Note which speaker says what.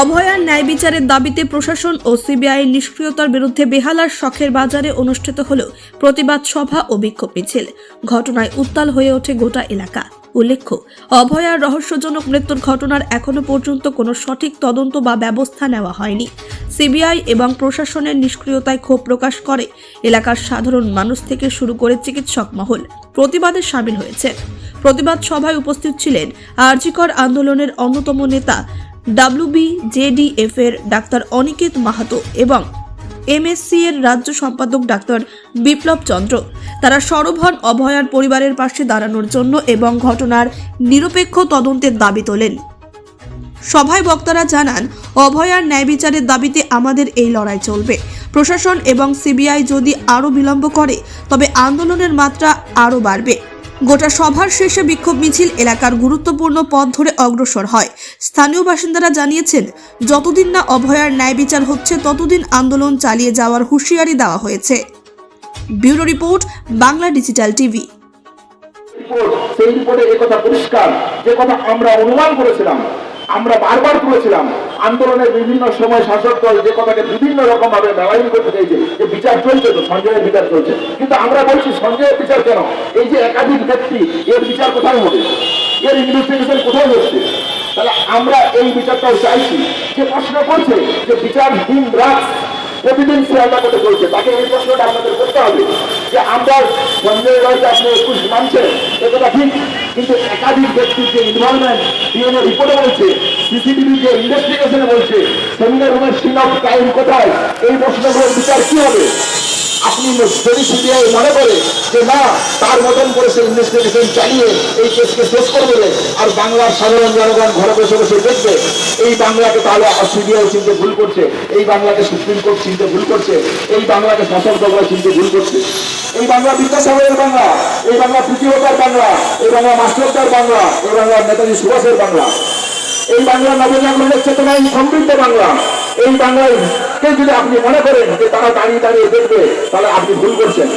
Speaker 1: অভয়ার ন্যায় বিচারের দাবিতে প্রশাসন ও সিবিআই নিষ্ক্রিয়তার বিরুদ্ধে বেহালার শখের বাজারে অনুষ্ঠিত হল প্রতিবাদ সভা ও বিক্ষোভ মিছিল। ঘটনায় উত্তাল হয়ে ওঠে গোটা এলাকা। উল্লেখ্য অভয়ার রহস্যজনক মৃত্যুর ঘটনার এখনও পর্যন্ত কোনো সঠিক তদন্ত বা ব্যবস্থা নেওয়া হয়নি। সিবিআই এবং প্রশাসনের নিষ্ক্রিয়তায় ক্ষোভ প্রকাশ করে। এলাকার সাধারণ মানুষ থেকে শুরু করে চিকিৎসক মহল প্রতিবাদে সামিল হয়েছে। প্রতিবাদ সভায় উপস্থিত ছিলেন আরজিকর আন্দোলনের অন্যতম নেতা ডাব্লিউবি জেডিএফ এর ডাক্তার অনিকেত মাহাতো এবং এমএসসি এর রাজ্য সম্পাদক ডাক্তার বিপ্লব চন্দ্র। তারা সরব অভয়ার পরিবারের পাশে দাঁড়ানোর জন্য এবং ঘটনার নিরপেক্ষ তদন্তের দাবি তোলেন। সভায় বক্তারা জানান, অভয়ার ন্যায় বিচারের দাবিতে আমাদের এই লড়াই চলবে। প্রশাসন এবং সিবিআই যদি আরও বিলম্ব করে, তবে আন্দোলনের মাত্রা আরও বাড়বে। গোটা সভার শেষে বিক্ষোভ মিছিল এলাকার গুরুত্বপূর্ণ পথ ধরে অগ্রসর হয়। স্থানীয় বাসিন্দারা জানিয়েছেন, যতদিন না অভয়ার ন্যায় বিচার হচ্ছে, ততদিন আন্দোলন চালিয়ে যাওয়ার হুঁশিয়ারি দেওয়া হয়েছে। Bureau report, Bangla digital TV.
Speaker 2: সেই রিপোর্টে একথা পরিষ্কার, যে কথা আমরা অনুমান করেছিলাম আমরা বারবার করেছিলাম আন্দোলনের বিভিন্ন সময় শাসক দল যে কথাকে বিভিন্ন রকম ভাবে মেলাইন করতে চাইছে, যে বিচার চলছে তো, সঞ্জয়ের বিচার চলছে। কিন্তু আমরা বলছি, সঞ্জয়ের বিচার কেন? এই যে একাধিক ব্যক্তি, এর বিচার কোথায় হবে এর ইনভেস্টিগেশন কোথায় হচ্ছে? তাহলে আমরা এই বিচারটাও চাইছি যে প্রশ্ন করছে যে বিচার দিন রাত প্রতিদিন সিয়ালদা করতে চলছে। তাকে এই প্রশ্নটা আপনাদের করতে হবে যে আমরা সঞ্জয় রায়কে আপনি একুশ মানছেন এটা ঠিক? কিন্তু একাধিক ব্যক্তির যে ইনভলভমেন্ট ডিএনএ রিপোর্টে বলছে সিসিটিভি যে ইনভেস্টিগেশনে বলছে, সেমিনার রুমের সিন অফ টাইম কোথায়? এই প্রশ্নগুলোর বিচার কি হবে? আপনি যদি সিবিআই মনে করে যে না, তার মতন করে সে ইনভেস্টিগেশন চালিয়ে এই কেসকে শেষ করে দেবে আর বাংলার সাধারণ জনগণ ঘরে বসে বসে দেখবে, এই বাংলাকে তাহলে সিবিআই চিনতে ভুল করছে, এই বাংলাকে সুপ্রিম কোর্ট চিনতে ভুল করছে, এই বাংলাকে শাসক দল চিনতে ভুল করছে। এই বাংলা বিদ্যাসাগরের বাংলা, এই বাংলা প্রীতিহতার বাংলা, এই বাংলা মাস্টারদার বাংলা, এই বাংলা নেতাজি সুভাষের বাংলা। এই বাংলা নবজাগরণের চেতনায় সমৃদ্ধ বাংলা। এই বাংলায় কেউ যদি আপনি মনে করেন যে তারা দাঁড়িয়ে দাঁড়িয়ে দেখবে, তাহলে আপনি ভুল করছেন।